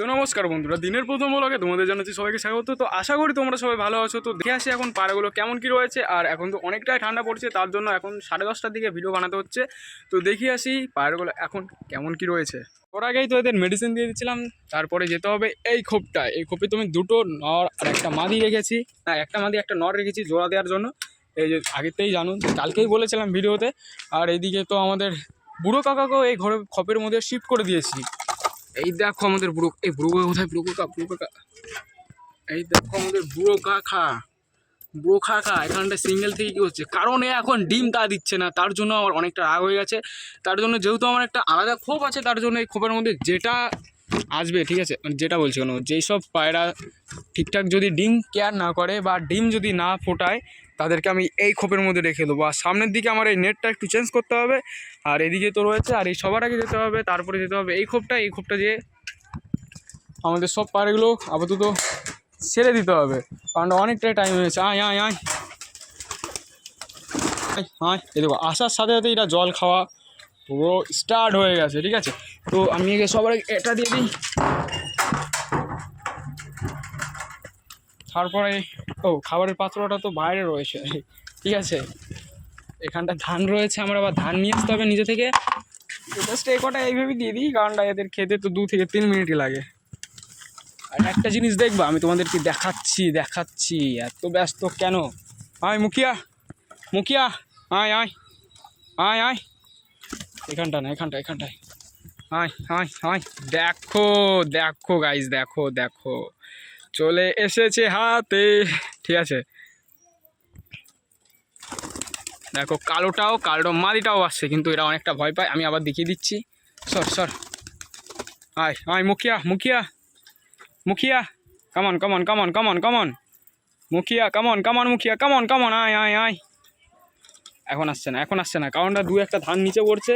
তো নমস্কার বন্ধুরা, দিনের প্রথম ব্লগে তোমাদের জানাচ্ছি সবাইকে স্বাগত। তো আশা করি তোমরা সবাই ভালো আছো, তো দেখে আসি এখন পাড়াগুলো কেমন কী রয়েছে। আর এখন তো অনেকটাই ঠান্ডা পড়ছে, তার জন্য এখন সাড়ে দশটার দিকে ভিডিও বানাতে হচ্ছে। তো দেখি আসি পাড়াগুলো এখন কেমন কী রয়েছে। ওর আগেই তো এদের মেডিসিন দিয়ে দিচ্ছিলাম তারপরে যেতে হবে এই খোপটা এই খোপে তুমি দুটো নর আর একটা মাদি রেখেছি। না, একটা মাদি, একটা নর রেখেছি জোড়া দেওয়ার জন্য। এই যে আগেতেই জানুন কালকেই বলেছিলাম ভিডিওতে আর এইদিকে তো আমাদের বুড়ো কাকাকেও এই ঘরে, খপের মধ্যে শিফট করে দিয়েছি। এই দেখো আমাদের বুড়ো, এই বুড়ো কোথায়? বুড়ো কাকা বুড়ো কাকা এই দেখো আমাদের বুড়ো কাকা বুড়ো কাকা এখানটা সিঙ্গেল থেকে কী হচ্ছে? কারণ এ এখন ডিম তা দিচ্ছে না, তার জন্য আমার অনেকটা রাগ হয়ে গেছে। তার জন্য যেহেতু আমার একটা আলাদা ক্ষোভ আছে, তার জন্য এই ক্ষোভের মধ্যে যেটা আসবে, ঠিক আছে? মানে যেটা বলছি কেন, যেই সব পায়রা ঠিকঠাক যদি ডিম কেয়ার না করে বা ডিম যদি না ফোটায় তাদেরকে আমি এই খোপের মধ্যে রেখে দেবো। আর সামনের দিকে আমার এই নেটটা একটু চেঞ্জ করতে হবে। আর এদিকে তো রয়েছে, আর এই সবার আগে যেতে হবে, তারপরে যেতে হবে এই খোপটা। এই খোপটা যে আমাদের সব পাড়াগুলো আপাতত ছেড়ে দিতে হবে। কারণ অনেকটাই টাইম হয়েছে। আয় আয় আয়। আয় এই দেখো, আসার সাথে সাথে এটা জল খাওয়া পুরো স্টার্ট হয়ে গেছে, ঠিক আছে? তো আমি একে সবার আগে এটা দিয়ে দিই। তারপরে ও, খাবারের পাত্রটা তো বাইরে রয়েছে। ঠিক আছে? এখানটা ধান রয়েছে, আমরা আবার ধান নিয়ে আসতে হবে নিজে থেকে। জাস্ট এই কটা এইভাবে দিয়ে দিই কারণটা এদের খেতে তো দু থেকে তিন মিনিটই লাগে। আর একটা জিনিস দেখবা, আমি তোমাদেরকে দেখাচ্ছি দেখাচ্ছি, এত ব্যস্ত কেন? আয় মুখিয়া মুখিয়া, আয় আয় আয় আয়। এখানটা না, এখানটা, এখানটায়। আয় আয় আয়। দেখো দেখো গাইজ দেখো দেখো। চলে এসেছে হাতে। ঠিক আছে। দেখো, কালোটাও, কালো মাদিটাও আসছে, কিন্তু এরা অনেকটা ভয় পায়। আমি আবার দেখিয়ে দিচ্ছি। সর সর। আয় আয়, Mukhiya Mukhiya. Mukhiya come on come on come on come on come on Mukhiya come on come on Mukhiya come on come on আয় আয় আয়। এখন আসছে না, এখন আসছে না। কারণটা দু একটা ধান নিচে পড়ছে।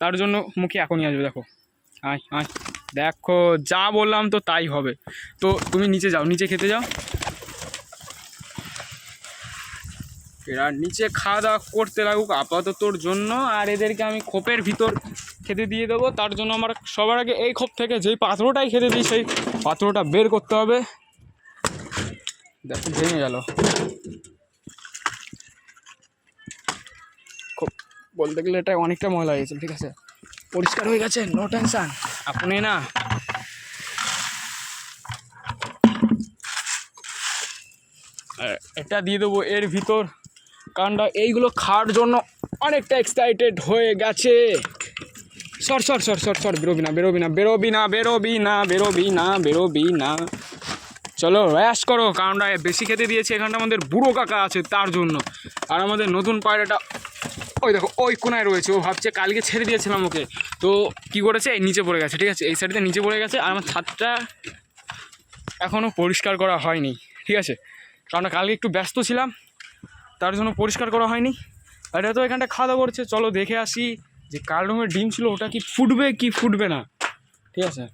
তার জন্য মুখিয়া এখনই আসবে, দেখো। আয় আয়। দেখো, যা বললাম তো তাই হবে। তো তুমি নিচে যাও, নিচে খেতে যাও। এরা নিচে খাওয়া দাওয়া করতে লাগুক আপাততর জন্য। আর এদেরকে আমি খোপের ভিতর খেতে দিয়ে দেবো। তার জন্য আমার সবার আগে এই খোপ থেকে যেই পাত্রটাই খেতে দিই, সেই পাত্রটা বের করতে হবে। দেখো, ভেঙে গেল। খোপ বলতে গেলে এটা অনেকটা ময়লা হয়ে গেছে, ঠিক আছে? পরিষ্কার হয়ে গেছে নো টেনশন আপনি না? এটা দিয়ে দেবো এর ভিতর। কারণটা এইগুলো খাওয়ার জন্য অনেকটা এক্সাইটেড হয়ে গেছে। সর সর সর সর সর, বেরোবি না বেরোবি না বেরোবি না বেরোবি না বেরোবি না বেরোবি না। চলো, র্যাশ করো কারণটা বেশি খেতে দিয়েছে এখানটা আমাদের বুড়ো কাকা আছে তার জন্য। আর আমাদের নতুন পায়রাটা ওই দেখো, ওই কোনায় রয়েছে, ও ভাবছে কালকে ছেড়ে দিয়েছিলাম ওকে। তো কি করেছে? এই নিচে পড়ে গেছে, ঠিক আছে? এই সাইডে নিচে পড়ে গেছে আর আমার ছাদটা এখনও পরিষ্কার করা হয়নি, ঠিক আছে? কারণ কালকে একটু ব্যস্ত ছিলাম, তার জন্য পরিষ্কার করা হয়নি। আর এটা তো এখানটা খাওয়া দাওয়া করছে, চলো দেখে আসি যে কাল রঙের ডিম ছিল, ওটা কি ফুটবে কি ফুটবে না, ঠিক আছে?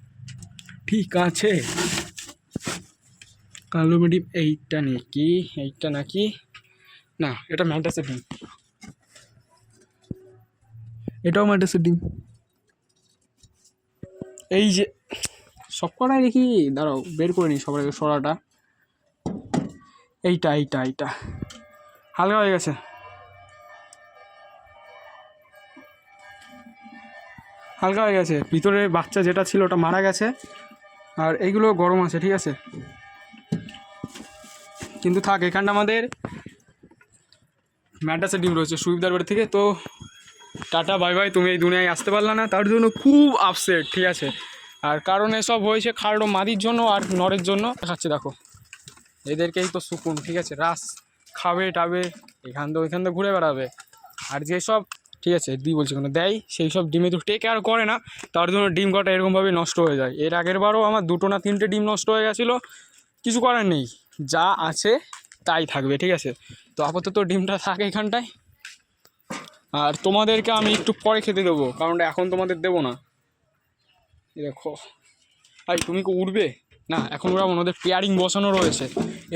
ঠিক আছে। কাল ডিম? এইটা নাকি এইটা নাকি? না, এটা ম্যান্টাসের ডিম। এটাও ম্যান্টাসের ডিম। এই যে, সব কটাই দেখি, দাঁড়াও, বের করে নিই সবার সরাটা। এইটা এইটা এইটা। হালকা হয়ে গেছে। হালকা হয়ে গেছে। ভিতরে বাচ্চা যেটা ছিল, ওটা মারা গেছে। আর এইগুলো গরম আছে, ঠিক আছে? কিন্তু থাক, এখানটা আমাদের ম্যাডাসের ডিম রয়েছে সুবিধার বাড়ি থেকে। তো টাটা, বাই বাই, তুমি এই দুনিয়ায় আসতে পারলে না, তার জন্য খুব আপসেট ঠিক আছে? আর কারণ এসব হয়েছে খাড়ো মাদির জন্য আর নরের জন্য। দেখাচ্ছে, দেখো। এদেরকেই তো সুকুন, ঠিক আছে? রাস, খাবে, টাবে, এখান থেকে ওইখান থেকে ঘুরে বেড়াবে। আর যেসব ঠিক আছে, দি বলছি কোনো, দেয়, সেই সব ডিমে তো টেক কেয়ার করে না, তার জন্য ডিম কটা এরকমভাবে নষ্ট হয়ে যায়। এর আগের বারও আমার দুটো না তিনটে ডিম নষ্ট হয়ে গেছিল, কিছু করার নেই। যা আছে, তাই থাকবে, ঠিক আছে? তো আপাতত ডিমটা থাকে এখানটায়। আর তোমাদেরকে আমি একটু পরে খেতে দেবো, কারণ এখন তোমাদের দেবো না। দেখো। আই তুমি কি উঠবে না, এখন ওরা ওদের পেয়ারিং বসানো রয়েছে।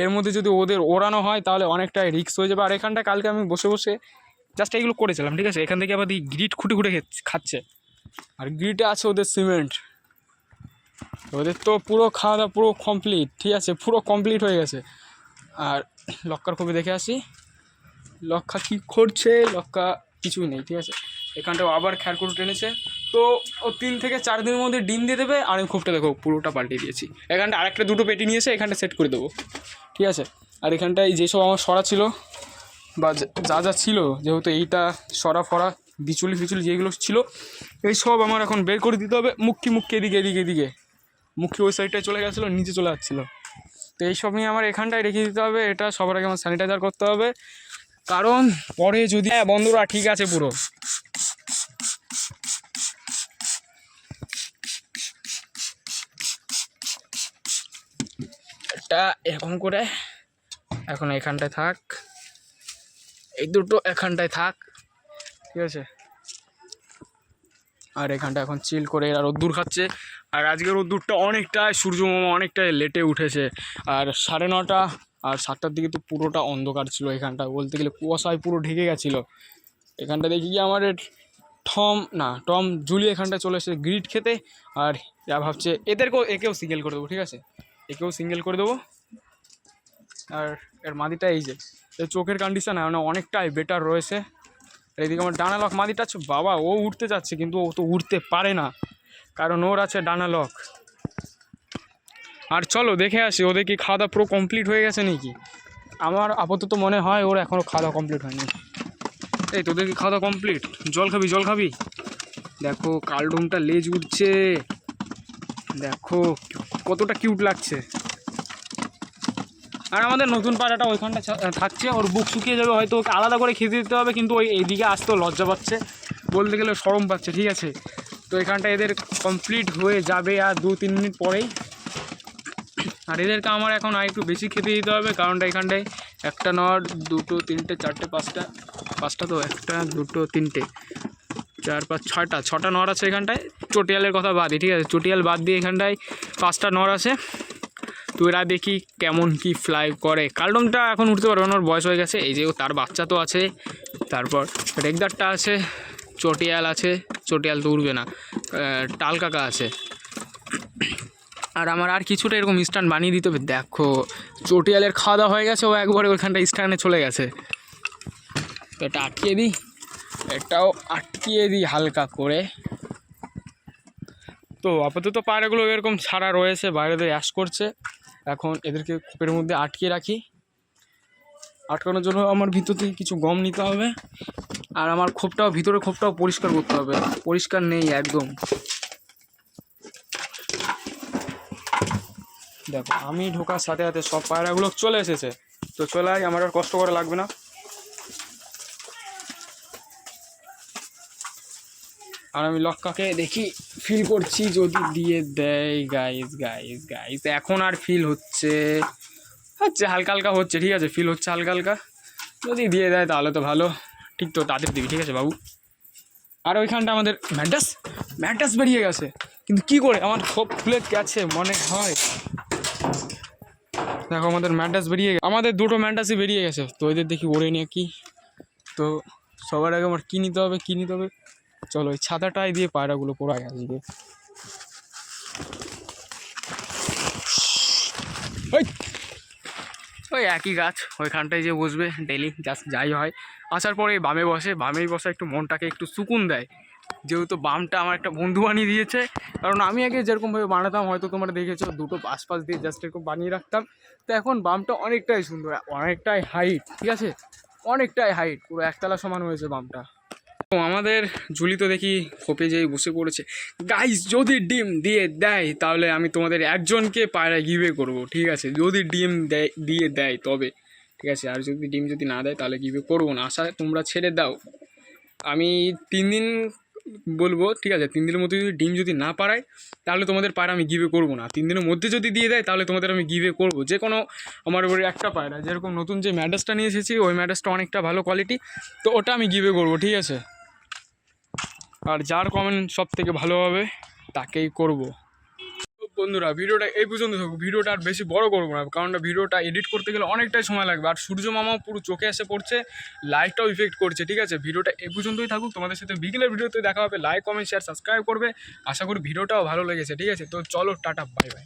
এর মধ্যে যদি ওদের ওড়ানো হয়, তাহলে অনেকটাই রিক্স হয়ে যাবে। আর এখানটা কালকে আমি বসে বসে জাস্ট এইগুলো করেছিলাম, ঠিক আছে? এখান থেকে আবার গ্রিট খুঁটে খুঁটে খাচ্ছে। আর গ্রিটে আছে ওদের সিমেন্ট ওদের তো পুরো খাওয়া দাওয়া পুরো কমপ্লিট ঠিক আছে? পুরো কমপ্লিট হয়ে গেছে। আর লক্কার কবি দেখে আসি। লক্কা কী করছে? লক্কা কিছুই নেই, ঠিক আছে? এখানটাও আবার খ্যারকুটো টেনেছে। তো ও তিন থেকে চার দিনের মধ্যে ডিম দিয়ে দেবে আর আমি খুবটা দেখো, পুরোটা পাল্টে দিয়েছি। এখানটা আরেকটা দুটো পেটি নিয়ে এসে এখানটা সেট করে দেবো, ঠিক আছে? আর এখানটায় যেসব আমার সরা ছিল বা যা- যা ছিল, যেহেতু এইটা সরা ফরা, বিচুলি ফিচুলি যেগুলো ছিল, এই সব আমার এখন বের করে দিতে হবে। মুখি মুখি এদিকে এদিকে এদিকে। মুখি ওই সাইডটায় চলে গেছিল, নিচে চলে যাচ্ছিল। তো এইসব নিয়ে আমার এখানটায় রেখে দিতে হবে, এটা সবার আগে আমার স্যানিটাইজার করতে হবে। কারণ পরে যদি হ্যাঁ বন্ধুরা, ঠিক আছে পুরো। এটা এরকম করে এখন এখানটায় থাক। এই দুটো এখানটায় থাক। ঠিক আছে? আর এখানটা এখন চিল করে এরা রোদ্দুর খাচ্ছে। আর আজকে রোদ্দুরটা অনেকটাই সূর্যমামা অনেকটাই লেটে উঠেছে। আর সাড়ে নটা আর সাতটার দিকে তো পুরোটা অন্ধকার ছিল এখানটা, বলতে গেলে কুয়াশায় পুরো ঢেকে গেছিল। এখানটা দেখি কি আমার টম, না, টম, জুলি এখানটা চলে এসেছে গ্রিড খেতে, আর যা ভাবছে, এদেরকেও, একেও সিঙ্গেল করে দেবো, ঠিক আছে? একেও সিঙ্গেল করে দেবো। আর এর মাদিটা এই যে চোখের কন্ডিশন মানে অনেকটাই বেটার রয়েছে। এদিকে আমার ডানা লক মাদিটা আছে, বাবা, ও উঠতে যাচ্ছে, কিন্তু ও তো উঠতে পারে না, কারণ ওর আছে ডানা লক আর চলো, দেখে আসি, ওদের কি খাওয়া দাওয়া পুরো কমপ্লিট হয়ে গেছে নাকি? আমার আপাতত মনে হয় ওর এখনও খাওয়া দাওয়া কমপ্লিট হয়নি। এই তোদের কি খাওয়া দাওয়া কমপ্লিট জল খাবি জল খাবি? দেখো, কালডুমটা লেজ উঠছে। দেখো, কতটা কিউট লাগছে। আর আমাদের নতুন পাড়াটা ওইখানটা থাকছে, ওর বুক শুকিয়ে যাবে, হয়তো ওকে আলাদা করে খেতে দিতে হবে, কিন্তু ওই এইদিকে আসতেও লজ্জা পাচ্ছে। বলতে গেলে সরম পাচ্ছে, ঠিক আছে? তো এখানটা এদের কমপ্লিট হয়ে যাবে আর দু তিন মিনিট পরেই। আর এদেরকে আমার এখন আর একটু বেশি খেতে দিতে হবে কারণটা এখানটায় একটা নট দুটো তিনটে চারটে পাঁচটা পাঁচটা তো একটা দুটো তিনটে চার পাঁচ ছয়টা ছটা নর আছে এখানটায়। চটিয়ালের কথা বাদই ঠিক আছে? চটিয়াল বাদ দিয়ে এখানটায় পাঁচটা নর আছে। তো এরা দেখি কেমন কি ফ্লাই করে। কালডমটা এখন উঠতে পারবে ওর বয়স হয়ে গেছে। এই যে তার বাচ্চা তো আছে। তারপর রেগদারটা আছে চটিয়াল আছে চটিয়াল তো উঠবে না। আহ, টাল কাকা আছে। আর আমার আর কিছুটা এরকম স্ট্যান্ড বানিয়ে দিতে হবে। দেখো, চটিয়ালের খাওয়া দাওয়া হয়ে গেছে, ও একবারে ওইখানটা স্ট্যান্ডে চলে গেছে। তো এটা আটকিয়ে দিই, এটাও আটকিয়ে দিই হালকা করে। তো আপাতত পায়রাগুলো এরকম ছাড়া রয়েছে বাইরে দিয়ে অ্যাশ করছে। এখন এদেরকে খোপের মধ্যে আটকিয়ে রাখি। আটকানোর জন্য আমার ভিতর থেকে কিছু গম নিতে হবে। আর আমার খোপটাও ভিতরে খোপটাও পরিষ্কার করতে হবে। পরিষ্কার নেই একদম। দেখো, আমি ঢোকার সাথে সাথে সব পায়রাগুলো চলে এসেছে। তো চলে আয়, আমার আর কষ্ট করে লাগবে না। আর আমি লক্কাকে দেখি ফিল করছি, যদি দিয়ে দেয় গাইস গাইস গাইস এখন আর ফিল হচ্ছে। হচ্ছে, হালকা হালকা হচ্ছে, ঠিক আছে ফিল হচ্ছে হালকা হালকা। যদি দিয়ে দেয়, তাহলে তো ভালো। ঠিক তো, তাদের দিবি, ঠিক আছে, বাবু। আর ওইখানটা আমাদের ম্যাডাস ম্যাডাস বেরিয়ে গেছে। কিন্তু কি করে, আমার সব খুলে গেছে, মনে হয়। দেখো, আমাদের ম্যান্টাস বেরিয়ে গেছে। আমাদের দুটো ম্যান্টাসই বেরিয়ে গেছে। তো এদের দেখি ওড়ে নিয়ে কি। তো সবার আগে আমার কী নিতে হবে, কী নিতে হবে? চলো ওই ছাতাটাই দিয়ে পায়রাগুলো পড়ায় আসবে ওই ওই একই গাছ, ওইখানটায় যে বসবে ডেলি জাস্ট যাই হয়। আসার পরে বামে বসে, বামেই বসে একটু মনটাকে একটু সুকুন দেয়। যেহেতু বামটা আমার একটা বন্ধু বানিয়ে দিয়েছে, কারণ আমি আগে যেরকমভাবে বানাতাম, হয়তো তোমরা দেখেছ, দুটো পাশ পাশ দিয়ে জাস্ট এরকম বানিয়ে রাখতাম। তো এখন বামটা অনেকটাই সুন্দর, অনেকটাই হাইট ঠিক আছে? অনেকটাই হাইট পুরো একতলা সমান হয়েছে বামটা। ও আমাদের ঝুলি তো দেখি খোপে যেই বসে পড়েছে। গাইস যদি ডিম দিয়ে দেয়, তাহলে আমি তোমাদের একজনকে পায়রা গিভে করব, ঠিক আছে? যদি ডিম দেয়, দিয়ে দেয় তবে, ঠিক আছে? আর যদি ডিম যদি না দেয়, তাহলে গিভে করব না। আশা তোমরা ছেড়ে দাও। আমি তিন দিন বলব, ঠিক আছে, তিন দিনের মধ্যে যদি ডিম যদি না পারায় তাহলে তোমাদের পায়রা আমি গিভে করব না। তিন দিনের মধ্যে যদি দিয়ে দেয়, তাহলে তোমাদের আমি গিভে করব। যে কোনো আমার উপরে একটা পায়রা, যেরকম নতুন যে ম্যাডাসটা নিয়ে এসেছি, ওই ম্যাডাসটা অনেকটা ভালো কোয়ালিটি তো ওটা আমি গিভে করব, ঠিক আছে? আর যার কমেন্ট সব থেকে ভালো হবে, তাকেই করব। বন্ধুরা, ভিডিওটা এই পর্যন্ত থাকুক। ভিডিওটা আর বেশি বড় করব না, কারণ ভিডিওটা এডিট করতে গেলে অনেকটাই সময় লাগবে। আর সূর্য মামাও পুরো চোখে এসে পড়ছে লাইটটাও ইফেক্ট করছে, ঠিক আছে? ভিডিওটা এই পর্যন্তই থাকুক। তোমাদের সাথে বিকেলের ভিডিওতে দেখা হবে। লাইক কমেন্ট শেয়ার সাবস্ক্রাইব করবে। আশা করি ভিডিওটাও ভালো লেগেছে, ঠিক আছে? তো চলো, টাটা বাই বাই